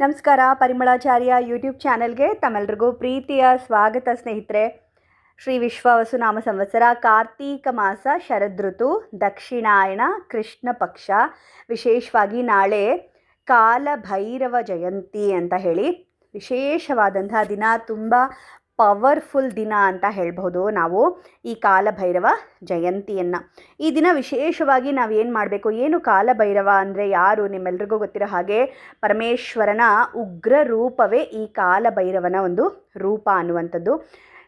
ನಮಸ್ಕಾರ, ಪರಿಮಳಾಚಾರ್ಯ ಯೂಟ್ಯೂಬ್ ಚಾನೆಲ್ಗೆ ತಮ್ಮೆಲ್ರಿಗೂ ಪ್ರೀತಿಯ ಸ್ವಾಗತ ಸ್ನೇಹಿತರೆ. ಶ್ರೀ ವಿಶ್ವವಸುನಾಮ ಸಂವತ್ಸರ ಕಾರ್ತೀಕ ಮಾಸ ಶರದೃತು ದಕ್ಷಿಣಾಯಣ, ಕೃಷ್ಣ ಪಕ್ಷ. ವಿಶೇಷವಾಗಿ ನಾಳೆ ಕಾಲಭೈರವ ಜಯಂತಿ ಅಂತ ಹೇಳಿ ವಿಶೇಷವಾದಂತಹ ದಿನ, ತುಂಬ ಪವರ್ಫುಲ್ ದಿನ ಅಂತ ಹೇಳ್ಬೋದು ನಾವು ಈ ಕಾಲಭೈರವ ಜಯಂತಿಯನ್ನು. ಈ ದಿನ ವಿಶೇಷವಾಗಿ ನಾವು ಏನು ಮಾಡಬೇಕು, ಏನು ಕಾಲಭೈರವ ಅಂದರೆ ಯಾರು ನಿಮ್ಮೆಲ್ರಿಗೂ ಗೊತ್ತಿರೋ ಹಾಗೆ ಪರಮೇಶ್ವರನ ಉಗ್ರ ರೂಪವೇ ಈ ಕಾಲಭೈರವನ ಒಂದು ರೂಪ ಅನ್ನುವಂಥದ್ದು.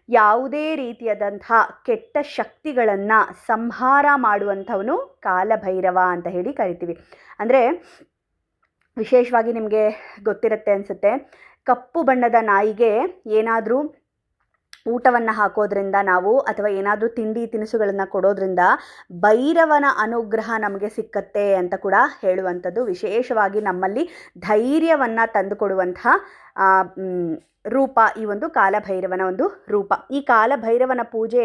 ಯಾವುದೇ ರೀತಿಯಾದಂಥ ಕೆಟ್ಟ ಶಕ್ತಿಗಳನ್ನು ಸಂಹಾರ ಮಾಡುವಂಥವನು ಕಾಲಭೈರವ ಅಂತ ಹೇಳಿ ಕರಿತೀವಿ. ಅಂದರೆ ವಿಶೇಷವಾಗಿ ನಿಮಗೆ ಗೊತ್ತಿರುತ್ತೆ ಅನಿಸುತ್ತೆ, ಕಪ್ಪು ಬಣ್ಣದ ನಾಯಿಗೆ ಏನಾದರೂ ಊಟವನ್ನು ಹಾಕೋದ್ರಿಂದ ನಾವು ಅಥವಾ ಏನಾದರೂ ತಿಂಡಿ ತಿನಿಸುಗಳನ್ನು ಕೊಡೋದ್ರಿಂದ ಭೈರವನ ಅನುಗ್ರಹ ನಮಗೆ ಸಿಕ್ಕತ್ತೆ ಅಂತ ಕೂಡ ಹೇಳುವಂಥದ್ದು. ವಿಶೇಷವಾಗಿ ನಮ್ಮಲ್ಲಿ ಧೈರ್ಯವನ್ನು ತಂದುಕೊಡುವಂತಹ ರೂಪ ಈ ಒಂದು ಕಾಲಭೈರವನ ಒಂದು ರೂಪ. ಈ ಕಾಲಭೈರವನ ಪೂಜೆ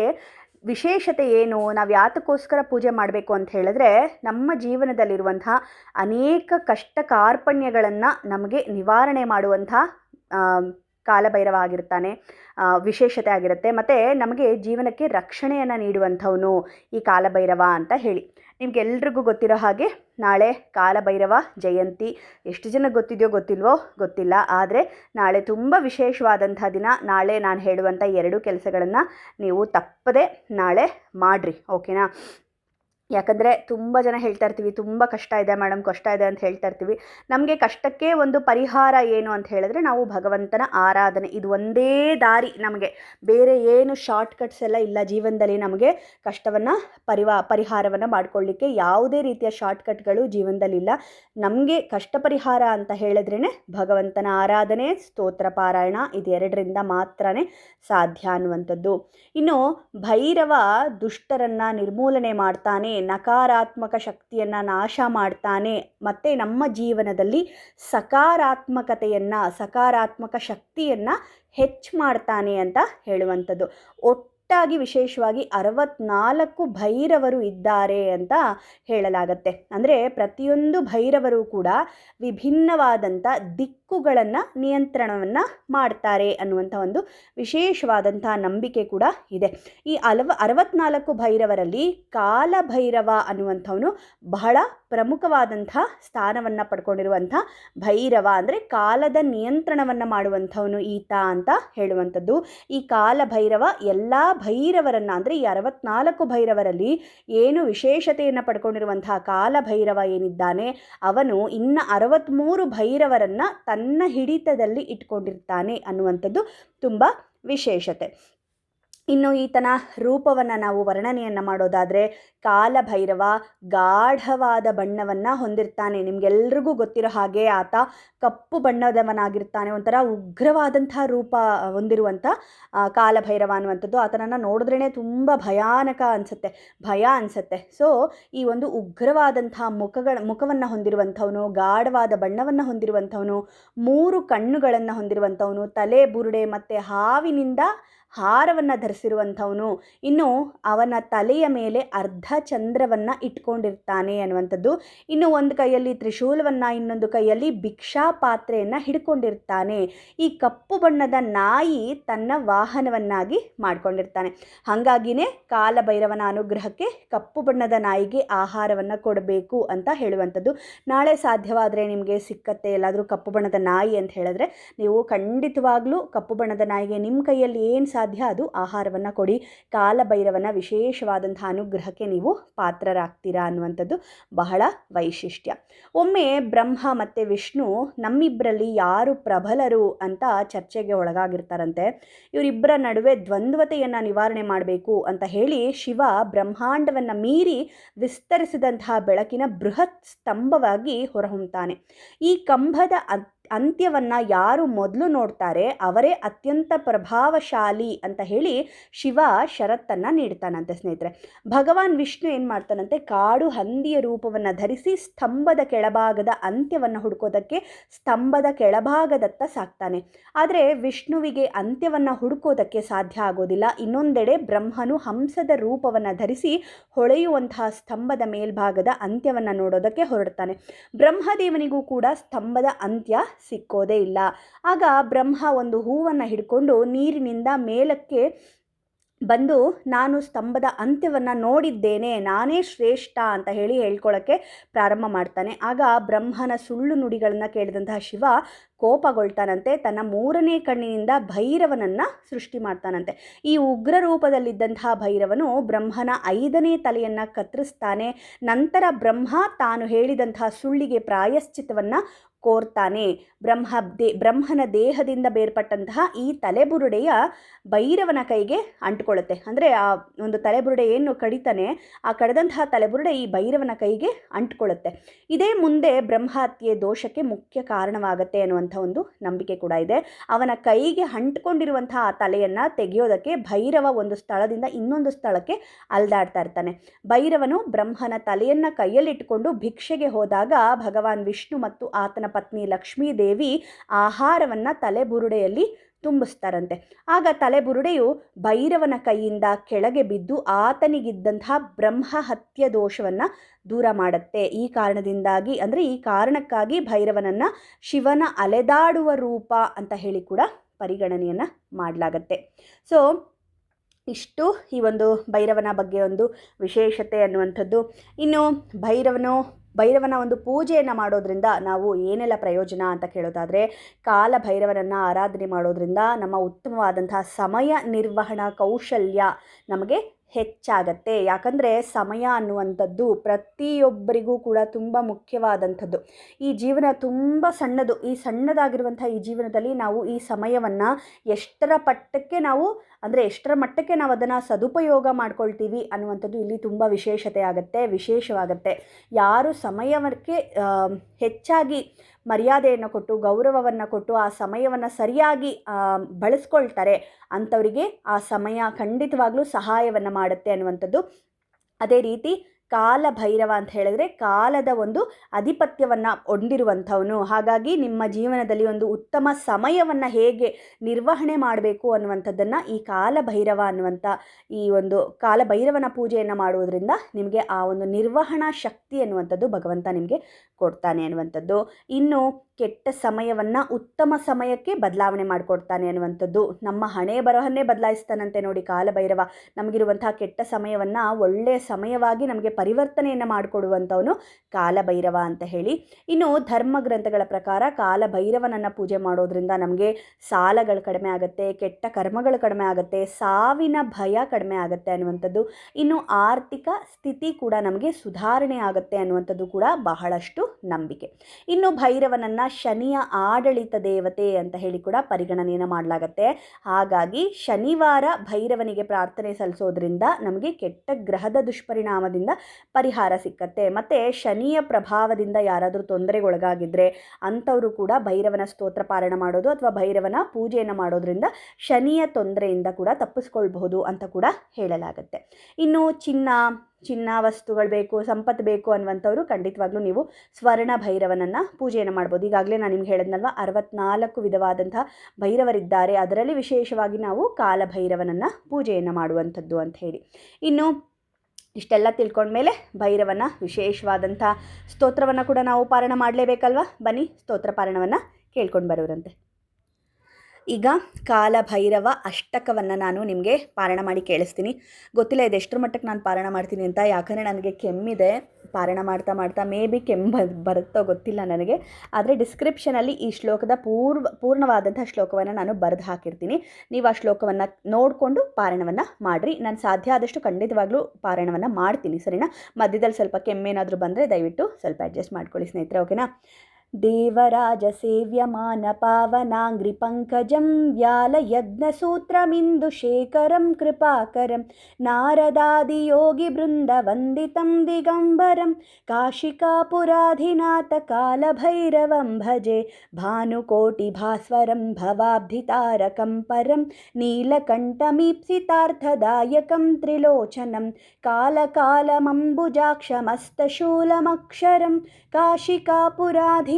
ವಿಶೇಷತೆ ಏನು? ನಾವು ಯಾತಕ್ಕೋಸ್ಕರ ಪೂಜೆ ಮಾಡಬೇಕು ಅಂತ ಹೇಳಿದ್ರೆ ನಮ್ಮ ಜೀವನದಲ್ಲಿರುವಂತಹ ಅನೇಕ ಕಷ್ಟ ಕಾರ್ಪಣ್ಯಗಳನ್ನು ನಮಗೆ ನಿವಾರಣೆ ಮಾಡುವಂಥ ಕಾಲಭೈರವ ಆಗಿರ್ತಾನೆ ವಿಶೇಷತೆ ಆಗಿರುತ್ತೆ. ಮತ್ತು ನಮಗೆ ಜೀವನಕ್ಕೆ ರಕ್ಷಣೆಯನ್ನು ನೀಡುವಂಥವನು ಈ ಕಾಲಭೈರವ ಅಂತ ಹೇಳಿ. ನಿಮಗೆಲ್ರಿಗೂ ಗೊತ್ತಿರೋ ಹಾಗೆ ನಾಳೆ ಕಾಲಭೈರವ, ಜಯಂತಿ, ಎಷ್ಟು ಜನ ಗೊತ್ತಿದೆಯೋ ಗೊತ್ತಿಲ್ವೋ ಗೊತ್ತಿಲ್ಲ. ಆದರೆ ನಾಳೆ ತುಂಬ ವಿಶೇಷವಾದಂಥ ದಿನ. ನಾಳೆ ನಾನು ಹೇಳುವಂಥ ಎರಡು ಕೆಲಸಗಳನ್ನು ನೀವು ತಪ್ಪದೆ ನಾಳೆ ಮಾಡಿರಿ, ಓಕೆನಾ? ಯಾಕಂದರೆ ತುಂಬ ಜನ ಹೇಳ್ತಾ ಇರ್ತೀವಿ, ತುಂಬ ಕಷ್ಟ ಇದೆ ಮೇಡಮ್ ಕಷ್ಟ ಇದೆ ಅಂತ ಹೇಳ್ತಾ ಇರ್ತೀವಿ. ನಮಗೆ ಕಷ್ಟಕ್ಕೆ ಒಂದು ಪರಿಹಾರ ಏನು ಅಂತ ಹೇಳಿದ್ರೆ ನಾವು ಭಗವಂತನ ಆರಾಧನೆ. ಇದು ಒಂದೇ ದಾರಿ ನಮಗೆ. ಬೇರೆ ಏನು ಶಾರ್ಟ್ಕಟ್ಸ್ ಎಲ್ಲ ಇಲ್ಲ ಜೀವನದಲ್ಲಿ ನಮಗೆ ಕಷ್ಟವನ್ನು ಪರಿವಾ, ಪರಿಹಾರವನ್ನು ಮಾಡಿಕೊಳ್ಳಿಕ್ಕೆ ಯಾವುದೇ ರೀತಿಯ ಶಾರ್ಟ್ಕಟ್ಗಳು ಜೀವನದಲ್ಲಿಲ್ಲ ನಮಗೆ ಕಷ್ಟ ಪರಿಹಾರ ಅಂತ ಹೇಳಿದ್ರೇ ಭಗವಂತನ ಆರಾಧನೆ, ಸ್ತೋತ್ರ ಪಾರಾಯಣ ಇದೆರಡರಿಂದ ಮಾತ್ರ ಸಾಧ್ಯ ಅನ್ನುವಂಥದ್ದು. ಇನ್ನು ಭೈರವ ದುಷ್ಟರನ್ನು ನಿರ್ಮೂಲನೆ ಮಾಡ್ತಾನೆ ನಕಾರಾತ್ಮಕ ಶಕ್ತಿಯನ್ನು ನಾಶ ಮಾಡ್ತಾನೆ. ಮತ್ತು ನಮ್ಮ ಜೀವನದಲ್ಲಿ ಸಕಾರಾತ್ಮಕತೆಯನ್ನು, ಸಕಾರಾತ್ಮಕ ಶಕ್ತಿಯನ್ನು ಹೆಚ್ಚು ಮಾಡ್ತಾನೆ ಅಂತ ಹೇಳುವಂಥದ್ದು. ಒಟ್ಟಾಗಿ ವಿಶೇಷವಾಗಿ ಅರವತ್ನಾಲ್ಕು ಭೈರವರು ಇದ್ದಾರೆ ಅಂತ ಹೇಳಲಾಗತ್ತೆ. ಅಂದರೆ ಪ್ರತಿಯೊಂದು ಭೈರವರು ಕೂಡ ವಿಭಿನ್ನವಾದಂಥ ದಿಕ್ಕುಗಳನ್ನು ನಿಯಂತ್ರಣವನ್ನು ಮಾಡ್ತಾರೆ ಅನ್ನುವಂಥ ಒಂದು ವಿಶೇಷವಾದಂಥ ನಂಬಿಕೆ ಕೂಡ ಇದೆ. ಈ ಅಲವ ಅರವತ್ನಾಲ್ಕು ಭೈರವರಲ್ಲಿ ಕಾಲಭೈರವ ಅನ್ನುವಂಥವನು ಬಹಳ ಪ್ರಮುಖವಾದಂಥ ಸ್ಥಾನವನ್ನು ಪಡ್ಕೊಂಡಿರುವಂಥ ಭೈರವ ಅಂದರೆ ಕಾಲದ ನಿಯಂತ್ರಣವನ್ನು ಮಾಡುವಂಥವನು ಈತ ಅಂತ ಹೇಳುವಂಥದ್ದು. ಈ ಕಾಲಭೈರವ ಎಲ್ಲ ಭೈರವರನ್ನು ಅಂದರೆ ಈ ಅರವತ್ನಾಲ್ಕು ಭೈರವರಲ್ಲಿ ಏನು ವಿಶೇಷತೆಯನ್ನು ಪಡ್ಕೊಂಡಿರುವಂತಹ ಕಾಲಭೈರವ ಏನಿದ್ದಾನೆ, ಅವನು ಇನ್ನು ಅರವತ್ತ್ಮೂರು ಭೈರವರನ್ನು ತನ್ನ ಹಿಡಿತದಲ್ಲಿ ಇಟ್ಕೊಂಡಿರ್ತಾನೆ ಅನ್ನುವಂಥದ್ದು ತುಂಬ ವಿಶೇಷತೆ. ಇನ್ನು ಈತನ ರೂಪವನ್ನು ನಾವು ವರ್ಣನೆಯನ್ನು ಮಾಡೋದಾದರೆ ಕಾಲಭೈರವ, ಗಾಢವಾದ ಬಣ್ಣವನ್ನು ಹೊಂದಿರ್ತಾನೆ. ನಿಮಗೆಲ್ರಿಗೂ ಗೊತ್ತಿರೋ ಹಾಗೆ ಆತ ಕಪ್ಪು ಬಣ್ಣದವನಾಗಿರ್ತಾನೆ. ಒಂಥರ ಉಗ್ರವಾದಂಥ ರೂಪ ಹೊಂದಿರುವಂಥ ಕಾಲಭೈರವ ಅನ್ನುವಂಥದ್ದು ಆತನನ್ನು ನೋಡಿದ್ರೇ ತುಂಬ ಭಯಾನಕ ಅನಿಸುತ್ತೆ. ಭಯ ಅನಿಸುತ್ತೆ. ಸೊ ಈ ಒಂದು ಉಗ್ರವಾದಂಥ ಮುಖಗಳ, ಮುಖವನ್ನು ಹೊಂದಿರುವಂಥವನು, ಗಾಢವಾದ ಬಣ್ಣವನ್ನು ಹೊಂದಿರುವಂಥವನು, ಮೂರು ಕಣ್ಣುಗಳನ್ನು ಹೊಂದಿರುವಂಥವನು, ತಲೆ, ಬುರುಡೆ ಮತ್ತು ಹಾವಿನಿಂದ ಹಾರವನ್ನು ಧರಿಸಿರುವಂಥವನು. ಇನ್ನು ಅವನ ತಲೆಯ ಮೇಲೆ ಅರ್ಧ ಚಂದ್ರವನ್ನು ಇಟ್ಕೊಂಡಿರ್ತಾನೆ ಅನ್ನುವಂಥದ್ದು. ಇನ್ನು ಒಂದು ಕೈಯಲ್ಲಿ ತ್ರಿಶೂಲವನ್ನು, ಇನ್ನೊಂದು ಕೈಯಲ್ಲಿ ಭಿಕ್ಷಾ ಪಾತ್ರೆಯನ್ನು ಹಿಡ್ಕೊಂಡಿರ್ತಾನೆ. ಈ ಕಪ್ಪು ಬಣ್ಣದ ನಾಯಿ ತನ್ನ ವಾಹನವನ್ನಾಗಿ ಮಾಡಿಕೊಂಡಿರ್ತಾನೆ. ಹಾಗಾಗಿನೇ ಕಾಲಭೈರವನ ಅನುಗ್ರಹಕ್ಕೆ ಕಪ್ಪು ಬಣ್ಣದ ನಾಯಿಗೆ ಆಹಾರವನ್ನು ಕೊಡಬೇಕು ಅಂತ ಹೇಳುವಂಥದ್ದು. ನಾಳೆ ಸಾಧ್ಯವಾದರೆ ನಿಮಗೆ ಸಿಕ್ಕತ್ತೆ ಎಲ್ಲಾದರೂ ಕಪ್ಪು ಬಣ್ಣದ ನಾಯಿ ಅಂತ ಹೇಳಿದ್ರೆ, ನೀವು ಖಂಡಿತವಾಗ್ಲೂ ಕಪ್ಪು ಬಣ್ಣದ ನಾಯಿಗೆ ನಿಮ್ಮ ಕೈಯಲ್ಲಿ ಏನು ಸಾಧ್ಯ ಅದು. ಆಹಾರವನ್ನು ಕೊಡಿ. ಕಾಲಭೈರವನ ವಿಶೇಷವಾದಂತಹ ಅನುಗ್ರಹಕ್ಕೆ ನೀವು ಪಾತ್ರರಾಗ್ತೀರಾ ಅನ್ನುವಂಥದ್ದು ಬಹಳ ವೈಶಿಷ್ಟ್ಯ. ಒಮ್ಮೆ ಬ್ರಹ್ಮ ಮತ್ತು ವಿಷ್ಣು ನಮ್ಮಿಬ್ಬರಲ್ಲಿ ಯಾರು ಪ್ರಬಲರು ಅಂತ ಚರ್ಚೆಗೆ ಒಳಗಾಗಿರ್ತಾರಂತೆ. ಇವರಿಬ್ಬರ ನಡುವೆ ದ್ವಂದ್ವತೆಯನ್ನು ನಿವಾರಣೆ ಮಾಡಬೇಕು ಅಂತ ಹೇಳಿ ಶಿವ ಬ್ರಹ್ಮಾಂಡವನ್ನು ಮೀರಿ ವಿಸ್ತರಿಸಿದಂತಹ ಬೆಳಕಿನ ಬೃಹತ್ ಸ್ತಂಭವಾಗಿ ಹೊರಹೊಮ್ತಾನೆ. ಈ ಕಂಬದ ಅಂತ್ಯವನ್ನು ಯಾರು ಮೊದಲು ನೋಡ್ತಾರೆ, ಅವರೇ ಅತ್ಯಂತ ಪ್ರಭಾವಶಾಲಿ ಅಂತ ಹೇಳಿ ಶಿವ ಶರತ್ತನ್ನು ನೀಡ್ತಾನಂತೆ ಸ್ನೇಹಿತರೆ. ಭಗವಾನ್ ವಿಷ್ಣು ಏನು ಮಾಡ್ತಾನಂತೆ? ಕಾಡು ಹಂದಿಯ ರೂಪವನ್ನು ಧರಿಸಿ ಸ್ತಂಭದ ಕೆಳಭಾಗದ ಅಂತ್ಯವನ್ನು ಹುಡುಕೋದಕ್ಕೆ ಸ್ತಂಭದ ಕೆಳಭಾಗದತ್ತ ಸಾಕ್ತಾನೆ. ಆದರೆ ವಿಷ್ಣುವಿಗೆ ಅಂತ್ಯವನ್ನು ಹುಡುಕೋದಕ್ಕೆ ಸಾಧ್ಯ ಆಗೋದಿಲ್ಲ. ಇನ್ನೊಂದೆಡೆ ಬ್ರಹ್ಮನು ಹಂಸದ ರೂಪವನ್ನು ಧರಿಸಿ ಹೊಳೆಯುವಂತಹ ಸ್ತಂಭದ ಮೇಲ್ಭಾಗದ ಅಂತ್ಯವನ್ನು ನೋಡೋದಕ್ಕೆ ಹೊರಡ್ತಾನೆ. ಬ್ರಹ್ಮದೇವನಿಗೂ ಕೂಡ ಸ್ತಂಭದ ಅಂತ್ಯ ಸಿಕ್ಕೋದೇ ಇಲ್ಲ. ಆಗ ಬ್ರಹ್ಮ ಒಂದು ಹೂವನ್ನು ಹಿಡ್ಕೊಂಡು ನೀರಿನಿಂದ ಮೇಲಕ್ಕೆ ಬಂದು, ನಾನು ಸ್ತಂಭದ ಅಂತ್ಯವನ್ನು ನೋಡಿದ್ದೇನೆ, ನಾನೇ ಶ್ರೇಷ್ಠ ಅಂತ ಹೇಳಿ ಹೇಳ್ಕೊಳ್ಳೋಕ್ಕೆ ಪ್ರಾರಂಭ ಮಾಡ್ತಾನೆ. ಆಗ ಬ್ರಹ್ಮನ ಸುಳ್ಳು ನುಡಿಗಳನ್ನು ಕೇಳಿದಂತಹ ಶಿವ ಕೋಪಗೊಳ್ತಾನಂತೆ. ತನ್ನ ಮೂರನೇ ಕಣ್ಣಿನಿಂದ ಭೈರವನನ್ನು ಸೃಷ್ಟಿ ಮಾಡ್ತಾನಂತೆ. ಈ ಉಗ್ರ ರೂಪದಲ್ಲಿದ್ದಂತಹ ಭೈರವನು ಬ್ರಹ್ಮನ ಐದನೇ ತಲೆಯನ್ನು ಕತ್ತರಿಸ್ತಾನೆ. ನಂತರ ಬ್ರಹ್ಮ ತಾನು ಹೇಳಿದಂತಹ ಸುಳ್ಳಿಗೆ ಪ್ರಾಯಶ್ಚಿತವನ್ನು ಕೋರ್ತಾನೆ. ಬ್ರಹ್ಮ ದೇ, ಬ್ರಹ್ಮನ ದೇಹದಿಂದ ಬೇರ್ಪಟ್ಟಂತಹ ಈ ತಲೆಬುರುಡೆಯ ಭೈರವನ ಕೈಗೆ ಅಂಟ್ಕೊಳ್ಳುತ್ತೆ. ಅಂದರೆ ಆ ಒಂದು ತಲೆಬುರುಡೆ ಏನು ಕಡಿತಾನೆ, ಆ ಕಡಿದಂತಹ ತಲೆಬುರುಡೆ ಈ ಭೈರವನ ಕೈಗೆ ಅಂಟ್ಕೊಳ್ಳುತ್ತೆ. ಇದೇ ಮುಂದೆ ಬ್ರಹ್ಮಹತ್ಯೆ ದೋಷಕ್ಕೆ ಮುಖ್ಯ ಕಾರಣವಾಗುತ್ತೆ ಅನ್ನುವಂಥ ಒಂದು ನಂಬಿಕೆ ಕೂಡ ಇದೆ. ಅವನ ಕೈಗೆ ಅಂಟ್ಕೊಂಡಿರುವಂತಹ ಆ ತಲೆಯನ್ನು ತೆಗೆಯೋದಕ್ಕೆ ಭೈರವ ಒಂದು ಸ್ಥಳದಿಂದ ಇನ್ನೊಂದು ಸ್ಥಳಕ್ಕೆ ಅಲ್ದಾಡ್ತಾ ಇರ್ತಾನೆ. ಭೈರವನು ಬ್ರಹ್ಮನ ತಲೆಯನ್ನು ಕೈಯಲ್ಲಿಟ್ಟುಕೊಂಡು ಭಿಕ್ಷೆಗೆ ಹೋದಾಗ ಭಗವಾನ್ ವಿಷ್ಣು ಮತ್ತು ಆತನ ಪತ್ನಿ ಲಕ್ಷ್ಮೀದೇವಿ ಆಹಾರವನ್ನು ತಲೆಬುರುಡೆಯಲ್ಲಿ ತುಂಬಿಸ್ತಾರಂತೆ. ಆಗ ತಲೆಬುರುಡೆಯು ಭೈರವನ ಕೈಯಿಂದ ಕೆಳಗೆ ಬಿದ್ದು ಆತನಿಗಿದ್ದಂತಹ ಬ್ರಹ್ಮ ಹತ್ಯೆ ದೋಷವನ್ನು ದೂರ ಮಾಡುತ್ತೆ. ಈ ಕಾರಣದಿಂದಾಗಿ, ಅಂದರೆ ಈ ಕಾರಣಕ್ಕಾಗಿ ಭೈರವನನ್ನು ಶಿವನ ಅಲೆದಾಡುವ ರೂಪ ಅಂತ ಹೇಳಿ ಕೂಡ ಪರಿಗಣನೆಯನ್ನು ಮಾಡಲಾಗತ್ತೆ. ಸೊ ಇಷ್ಟು ಈ ಒಂದು ಭೈರವನ ಬಗ್ಗೆ ಒಂದು ವಿಶೇಷತೆ ಅನ್ನುವಂಥದ್ದು. ಇನ್ನು ಭೈರವನು ಭೈರವನ ಒಂದು ಪೂಜೆಯನ್ನು ಮಾಡೋದ್ರಿಂದ ನಾವು ಏನೆಲ್ಲ ಪ್ರಯೋಜನ ಅಂತ ಕೇಳೋದಾದರೆ, ಕಾಲ ಭೈರವನನ್ನು ಆರಾಧನೆ ಮಾಡೋದ್ರಿಂದ ನಮ್ಮ ಉತ್ತಮವಾದಂತಹ ಸಮಯ ನಿರ್ವಹಣಾ ಕೌಶಲ್ಯ ನಮಗೆ ಹೆಚ್ಚಾಗತ್ತೆ. ಯಾಕಂದರೆ ಸಮಯ ಅನ್ನುವಂಥದ್ದು ಪ್ರತಿಯೊಬ್ಬರಿಗೂ ಕೂಡ ತುಂಬ ಮುಖ್ಯವಾದಂಥದ್ದು. ಈ ಜೀವನ ತುಂಬ ಸಣ್ಣದು. ಈ ಸಣ್ಣದಾಗಿರುವಂಥ ಈ ಜೀವನದಲ್ಲಿ ನಾವು ಈ ಸಮಯವನ್ನು ಎಷ್ಟರ ಪಟ್ಟಕ್ಕೆ ನಾವು, ಅಂದರೆ ಎಷ್ಟರ ಮಟ್ಟಕ್ಕೆ ನಾವು ಅದನ್ನು ಸದುಪಯೋಗ ಮಾಡ್ಕೊಳ್ತೀವಿ ಅನ್ನುವಂಥದ್ದು ಇಲ್ಲಿ ತುಂಬ ವಿಶೇಷತೆ ಆಗುತ್ತೆ, ವಿಶೇಷವಾಗುತ್ತೆ. ಯಾರು ಸಮಯಕ್ಕೆ ಹೆಚ್ಚಾಗಿ ಮರ್ಯಾದೆಯನ್ನು ಕೊಟ್ಟು, ಗೌರವವನ್ನು ಕೊಟ್ಟು, ಆ ಸಮಯವನ್ನು ಸರಿಯಾಗಿ ಬಳಸ್ಕೊಳ್ತಾರೆ. ಅಂಥವರಿಗೆ ಆ ಸಮಯ ಖಂಡಿತವಾಗ್ಲೂ ಸಹಾಯವನ್ನು ಮಾಡುತ್ತೆ ಅನ್ನುವಂಥದ್ದು. ಅದೇ ರೀತಿ ಕಾಲ ಭೈರವ ಅಂತ ಹೇಳಿದ್ರೆ ಕಾಲದ ಒಂದು ಅಧಿಪತ್ಯವನ್ನು ಹೊಂದಿರುವಂಥವನು. ಹಾಗಾಗಿ ನಿಮ್ಮ ಜೀವನದಲ್ಲಿ ಒಂದು ಉತ್ತಮ ಸಮಯವನ್ನು ಹೇಗೆ ನಿರ್ವಹಣೆ ಮಾಡಬೇಕು ಅನ್ನುವಂಥದ್ದನ್ನು ಈ ಕಾಲ ಭೈರವ ಅನ್ನುವಂಥ ಈ ಒಂದು ಕಾಲ ಭೈರವನ ಪೂಜೆಯನ್ನು ಮಾಡುವುದರಿಂದ ನಿಮಗೆ ಆ ಒಂದು ನಿರ್ವಹಣಾ ಶಕ್ತಿ ಅನ್ನುವಂಥದ್ದು ಭಗವಂತ ನಿಮಗೆ ಕೊಡ್ತಾನೆ ಅನ್ನುವಂಥದ್ದು. ಇನ್ನು ಕೆಟ್ಟ ಸಮಯವನ್ನು ಉತ್ತಮ ಸಮಯಕ್ಕೆ ಬದಲಾವಣೆ ಮಾಡಿಕೊಡ್ತಾನೆ ಅನ್ನುವಂಥದ್ದು. ನಮ್ಮ ಹಣೆ ಬರಹನ್ನೇ ಬದಲಾಯಿಸ್ತಾನಂತೆ ನೋಡಿ ಕಾಲಭೈರವ. ನಮಗಿರುವಂತಹ ಕೆಟ್ಟ ಸಮಯವನ್ನು ಒಳ್ಳೆಯ ಸಮಯವಾಗಿ ನಮಗೆ ಪರಿವರ್ತನೆಯನ್ನು ಮಾಡಿಕೊಡುವಂಥವನು ಕಾಲಭೈರವ ಅಂತ ಹೇಳಿ. ಇನ್ನು ಧರ್ಮ ಗ್ರಂಥಗಳ ಪ್ರಕಾರ ಕಾಲಭೈರವನನ್ನು ಪೂಜೆ ಮಾಡೋದ್ರಿಂದ ನಮಗೆ ಸಾಲಗಳು ಕಡಿಮೆ ಆಗುತ್ತೆ, ಕೆಟ್ಟ ಕರ್ಮಗಳು ಕಡಿಮೆ ಆಗುತ್ತೆ, ಸಾವಿನ ಭಯ ಕಡಿಮೆ ಆಗುತ್ತೆ ಅನ್ನುವಂಥದ್ದು. ಇನ್ನು ಆರ್ಥಿಕ ಸ್ಥಿತಿ ಕೂಡ ನಮಗೆ ಸುಧಾರಣೆ ಆಗುತ್ತೆ ಅನ್ನುವಂಥದ್ದು ಕೂಡ ಬಹಳಷ್ಟು ನಂಬಿಕೆ. ಇನ್ನು ಭೈರವನನ್ನು ಶನಿಯ ಆಡಳಿತ ದೇವತೆ ಅಂತ ಹೇಳಿ ಕೂಡ ಪರಿಗಣನೆಯನ್ನು ಮಾಡಲಾಗತ್ತೆ. ಹಾಗಾಗಿ ಶನಿವಾರ ಭೈರವನಿಗೆ ಪ್ರಾರ್ಥನೆ ಸಲ್ಲಿಸೋದ್ರಿಂದ ನಮಗೆ ಕೆಟ್ಟ ಗ್ರಹದ ದುಷ್ಪರಿಣಾಮದಿಂದ ಪರಿಹಾರ ಸಿಕ್ಕತ್ತೆ. ಮತ್ತು ಶನಿಯ ಪ್ರಭಾವದಿಂದ ಯಾರಾದರೂ ತೊಂದರೆಗೊಳಗಾಗಿದ್ದರೆ ಅಂಥವರು ಕೂಡ ಭೈರವನ ಸ್ತೋತ್ರ ಪಾರಣ ಮಾಡೋದು ಅಥವಾ ಭೈರವನ ಪೂಜೆಯನ್ನು ಮಾಡೋದ್ರಿಂದ ಶನಿಯ ತೊಂದರೆಯಿಂದ ಕೂಡ ತಪ್ಪಿಸ್ಕೊಳ್ಬಹುದು ಅಂತ ಕೂಡ ಹೇಳಲಾಗುತ್ತೆ. ಇನ್ನು ಚಿನ್ನ ಚಿನ್ನ ವಸ್ತುಗಳು ಬೇಕು, ಸಂಪತ್ತು ಬೇಕು ಅನ್ನುವಂಥವ್ರು ಖಂಡಿತವಾಗ್ಲೂ ನೀವು ಸ್ವರ್ಣ ಭೈರವನನ್ನು ಪೂಜೆಯನ್ನು ಮಾಡ್ಬೋದು. ಈಗಾಗಲೇ ನಾನು ನಿಮ್ಗೆ ಹೇಳಿದ್ನಲ್ವ, ಅರವತ್ನಾಲ್ಕು ವಿಧವಾದಂಥ ಭೈರವರಿದ್ದಾರೆ. ಅದರಲ್ಲಿ ವಿಶೇಷವಾಗಿ ನಾವು ಕಾಲಭೈರವನನ್ನು ಪೂಜೆಯನ್ನು ಮಾಡುವಂಥದ್ದು ಅಂತ ಹೇಳಿ. ಇನ್ನು ಇಷ್ಟೆಲ್ಲ ತಿಳ್ಕೊಂಡ್ಮೇಲೆ ಭೈರವನ ವಿಶೇಷವಾದಂಥ ಸ್ತೋತ್ರವನ್ನು ಕೂಡ ನಾವು ಪಾರಣ ಮಾಡಲೇಬೇಕಲ್ವ? ಬನ್ನಿ, ಸ್ತೋತ್ರ ಪಾರಣವನ್ನು ಕೇಳ್ಕೊಂಡು ಬರೋರಂತೆ. ಈಗ ಕಾಲಭೈರವ ಅಷ್ಟಕವನ್ನು ನಾನು ನಿಮಗೆ ಪಾರಣ ಮಾಡಿ ಕೇಳಿಸ್ತೀನಿ. ಗೊತ್ತಿಲ್ಲ ಇದು ಎಷ್ಟರ ಮಟ್ಟಕ್ಕೆ ನಾನು ಪಾರಣ ಮಾಡ್ತೀನಿ ಅಂತ, ಯಾಕಂದರೆ ನನಗೆ ಕೆಮ್ಮಿದೆ. ಪಾರಣ ಮಾಡ್ತಾ ಮಾಡ್ತಾ ಮೇ ಬಿ ಕೆಮ್ಮು ಬರುತ್ತೋ ಗೊತ್ತಿಲ್ಲ ನನಗೆ. ಆದರೆ ಡಿಸ್ಕ್ರಿಪ್ಷನಲ್ಲಿ ಈ ಶ್ಲೋಕದ ಪೂರ್ವ ಪೂರ್ಣವಾದಂಥ ಶ್ಲೋಕವನ್ನು ನಾನು ಬರೆದು ಹಾಕಿರ್ತೀನಿ. ನೀವು ಆ ಶ್ಲೋಕವನ್ನು ನೋಡಿಕೊಂಡು ಪಾರಣವನ್ನು ಮಾಡಿರಿ. ನಾನು ಸಾಧ್ಯ ಆದಷ್ಟು ಖಂಡಿತವಾಗ್ಲೂ ಪಾರಣವನ್ನು ಮಾಡ್ತೀನಿ, ಸರಿನಾ? ಮಧ್ಯದಲ್ಲಿ ಸ್ವಲ್ಪ ಕೆಮ್ಮೇನಾದರೂ ಬಂದರೆ ದಯವಿಟ್ಟು ಸ್ವಲ್ಪ ಅಡ್ಜಸ್ಟ್ ಮಾಡ್ಕೊಳ್ಳಿ ಸ್ನೇಹಿತರೆ ಓಕೆನಾ देवराजसेव्यमानपावनाङ्घ्रिपङ्कजं व्यालयज्ञसूत्रमिन्दुशेखरं कृपाकरं नारदादियोगिबृन्दवन्दितं दिगम्बरं काशिकापुराधिनाथकालभैरवं भजे भानुकोटिभास्वरं भवाब्धितारकं परं नीलकण्ठमीप्सितार्थदायकं त्रिलोचनं कालकालमम्बुजाक्षमस्तशूलमक्षरं काशिकापुराधि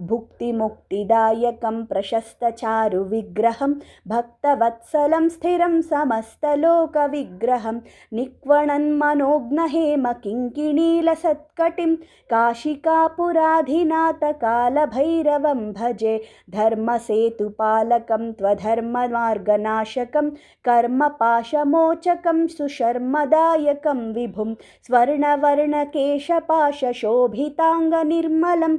भुक्तिमुक्तिदायकं प्रशस्तचारुविग्रहं, भक्तवत्सलं स्थिरं समस्तलोकविग्रहं निक्वणन्मनोज्ञहेम किङ्किणीलसत्कटिं, काशिकापुराधिनाथकालभैरवं भजे, धर्मसेतुपालकं त्वधर्ममार्गनाशकं, कर्मपाशमोचकं सुशर्मदायकं विभुं, स्वर्णवर्णकेशपाशशोभिताङ्गनिर्मलं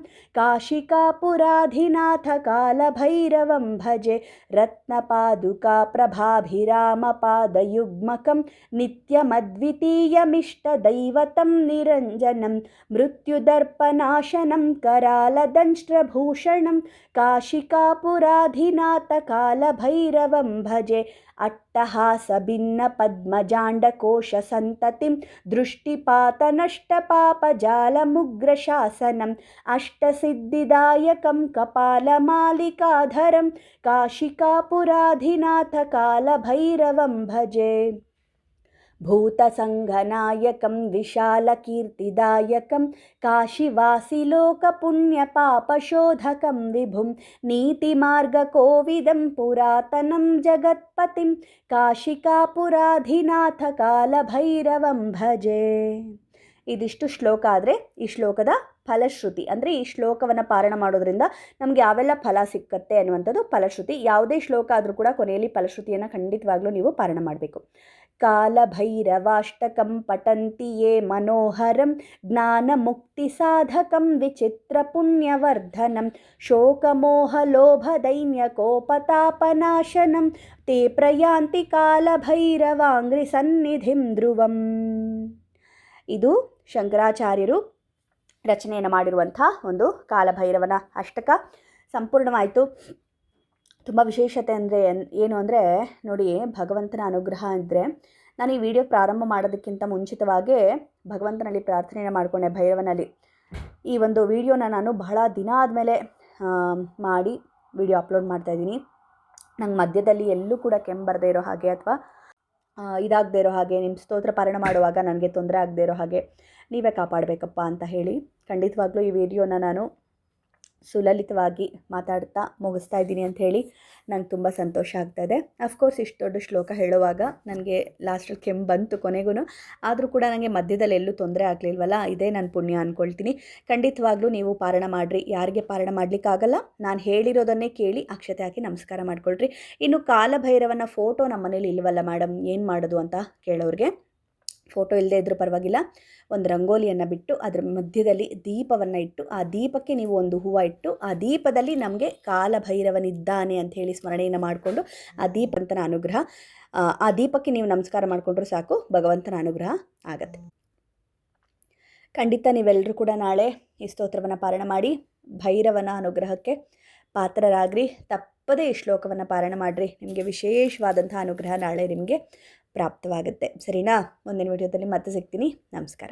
काशिकापुराधिनाथकालभैरवं भजे रत्नपादुकाप्रभाभिरामपादयुग्मकं नित्यमद्वितीयमिष्टदैवतं निरञ्जनं मृत्युदर्पनाशनं करालदंष्ट्रभूषणं काशिकापुराधिनाथकालभैरवं भजे अट्टहासभिन्नपद्मजाण्डकोशसन्ततिं दृष्टिपातनष्टपापजालमुग्रशासनम् अष्टसिद्धिदायकं कपालमालिकाधरं काशिकापुराधिनाथकालभैरवं भजे भूतसङ्घनायकं विशालकीर्तिदायकं काशिवासिलोकपुण्यपापशोधकं विभुं नीतिमार्गकोविदं पुरातनं जगत्पतिं ಕಾಶಿಕಾಪುರಾಧಿನಾಥಕಾಲಭೈರವಂ ಭಜೆ ಇದಿಷ್ಟು ಶ್ಲೋಕ ಆದರೆ ಈ ಶ್ಲೋಕದ ಫಲಶ್ರುತಿ ಅಂದರೆ ಈ ಶ್ಲೋಕವನ್ನು ಪಾರಣ ಮಾಡೋದ್ರಿಂದ ನಮಗೆ ಯಾವೆಲ್ಲ ಫಲ ಸಿಕ್ಕತ್ತೆ ಅನ್ನುವಂಥದ್ದು ಫಲಶ್ರುತಿ ಯಾವುದೇ ಶ್ಲೋಕ ಆದರೂ ಕೂಡ ಕೊನೆಯಲ್ಲಿ ಫಲಶ್ರುತಿಯನ್ನು ಖಂಡಿತವಾಗ್ಲೂ ನೀವು ಪಾರಣ ಮಾಡಬೇಕು ಕಾಲಭೈರವಾಷ್ಟಕಂ ಪಠಂತಿ ಯೇ ಮನೋಹರಂ ಜ್ಞಾನಮುಕ್ತಿಸಾಧಕಂ ವಿಚಿತ್ರಪುಣ್ಯವರ್ಧನಂ ಶೋಕಮೋಹಲೋಭದೈನ್ಯಕೋಪತಾಪನಾಶನಂ ತೇ ಪ್ರಯಾಂತಿ ಕಾಲಭೈರವಾಂಗ್ರಿ ಸನ್ನಿಧಿಂ ಧ್ರುವಂ ಇದು ಶಂಕರಾಚಾರ್ಯರು ರಚನೆಯನ್ನು ಮಾಡಿರುವಂಥ ಒಂದು ಕಾಲಭೈರವನ ಅಷ್ಟಕ ಸಂಪೂರ್ಣವಾಯಿತು ತುಂಬ ವಿಶೇಷತೆ ಅಂದರೆ ಏನು ಅಂದರೆ, ನೋಡಿ, ಭಗವಂತನ ಅನುಗ್ರಹ ಅಂದರೆ ನಾನು ಈ ವಿಡಿಯೋ ಪ್ರಾರಂಭ ಮಾಡೋದಕ್ಕಿಂತ ಮುಂಚಿತವಾಗೇ ಭಗವಂತನಲ್ಲಿ ಪ್ರಾರ್ಥನೆಯನ್ನು ಮಾಡಿಕೊಂಡೆ ಭೈರವನಲ್ಲಿ. ಈ ಒಂದು ವಿಡಿಯೋನ ನಾನು ಬಹಳ ದಿನ ಆದಮೇಲೆ ಮಾಡಿ ವಿಡಿಯೋ ಅಪ್ಲೋಡ್ ಮಾಡ್ತಾಯಿದ್ದೀನಿ ನಂಗೆ ಮಧ್ಯದಲ್ಲಿ ಎಲ್ಲೂ ಕೂಡ ಕೆಮ್ಮು ಬರದೇ ಇರೋ ಹಾಗೆ ಅಥವಾ ಇದಾಗದೇ ಇರೋ ಹಾಗೆ ನಿಮ್ಮ ಸ್ತೋತ್ರ ಪಾರಣ ಮಾಡುವಾಗ ನನಗೆ ತೊಂದರೆ ಆಗದೇ ಇರೋ ಹಾಗೆ ನೀವೇ ಕಾಪಾಡಬೇಕಪ್ಪ ಅಂತ ಹೇಳಿ ಖಂಡಿತವಾಗ್ಲೂ ಈ ವಿಡಿಯೋನ ನಾನು ಸುಲಲಿತವಾಗಿ ಮಾತಾಡ್ತಾ ಮುಗಿಸ್ತಾ ಇದ್ದೀನಿ ಅಂತ ಹೇಳಿ ನಂಗೆ ತುಂಬ ಸಂತೋಷ ಆಗ್ತಾಯಿದೆ ಅಫ್ಕೋರ್ಸ್ ಇಷ್ಟು ದೊಡ್ಡ ಶ್ಲೋಕ ಹೇಳುವಾಗ ನನಗೆ ಲಾಸ್ಟಲ್ಲಿ ಕೆಮ್ಮು ಬಂತು ಕೊನೆಗೂ ಆದರೂ ಕೂಡ ನನಗೆ ಮಧ್ಯದಲ್ಲಿ ಎಲ್ಲೂ ತೊಂದರೆ ಆಗಲಿಲ್ವಲ್ಲ? ಇದೇ ನಾನು ಪುಣ್ಯ ಅಂದ್ಕೊಳ್ತೀನಿ ಖಂಡಿತವಾಗ್ಲೂ ನೀವು ಪಾರಣ ಮಾಡಿರಿ. ಯಾರಿಗೆ ಪಾರಣ ಮಾಡಲಿಕ್ಕಾಗಲ್ಲ? ನಾನು ಹೇಳಿರೋದನ್ನೇ ಕೇಳಿ ಅಕ್ಷತೆ ಹಾಕಿ ನಮಸ್ಕಾರ ಮಾಡ್ಕೊಳ್ರಿ. ಇನ್ನು ಕಾಲಭೈರವನ ಫೋಟೋ ನಮ್ಮ ಮನೇಲಿ ಇಲ್ವಲ್ಲ ಮೇಡಮ್ ಏನು ಮಾಡೋದು ಅಂತ ಕೇಳೋರಿಗೆ? ಫೋಟೋ ಇಲ್ಲದೇ ಇದ್ರೂ ಪರವಾಗಿಲ್ಲ. ಒಂದು ರಂಗೋಲಿಯನ್ನು ಬಿಟ್ಟು ಅದರ ಮಧ್ಯದಲ್ಲಿ ದೀಪವನ್ನು ಇಟ್ಟು, ಆ ದೀಪಕ್ಕೆ ನೀವು ಒಂದು ಹೂವು ಇಟ್ಟು, ಆ ದೀಪದಲ್ಲಿ ನಮಗೆ ಕಾಲಭೈರವನಿದ್ದಾನೆ ಅಂತ ಹೇಳಿ ಸ್ಮರಣೆಯನ್ನು ಮಾಡಿಕೊಂಡು ಆ ದೀಪಂತನ ಅನುಗ್ರಹ, ಆ ದೀಪಕ್ಕೆ ನೀವು ನಮಸ್ಕಾರ ಮಾಡಿಕೊಂಡ್ರೂ ಸಾಕು, ಭಗವಂತನ ಅನುಗ್ರಹ ಆಗತ್ತೆ. ಖಂಡಿತ ನೀವೆಲ್ಲರೂ ಕೂಡ ನಾಳೆ ಈ ಸ್ತೋತ್ರವನ್ನು ಪಾರಣ ಮಾಡಿ, ಭೈರವನ ಅನುಗ್ರಹಕ್ಕೆ ಪಾತ್ರರಾಗ್ರಿ. ತಪ್ಪದೇ ಈ ಶ್ಲೋಕವನ್ನು ಪಾರಣ ಮಾಡಿರಿ. ನಿಮಗೆ ವಿಶೇಷವಾದಂಥ ಅನುಗ್ರಹ ನಾಳೆ ನಿಮಗೆ. ಪ್ರಾಪ್ತವಾಗುತ್ತೆ. ಸರಿನಾ? ಮುಂದಿನ ವಿಡಿಯೋದಲ್ಲಿ ಮತ್ತೆ ಸಿಗ್ತೀನಿ. ನಮಸ್ಕಾರ.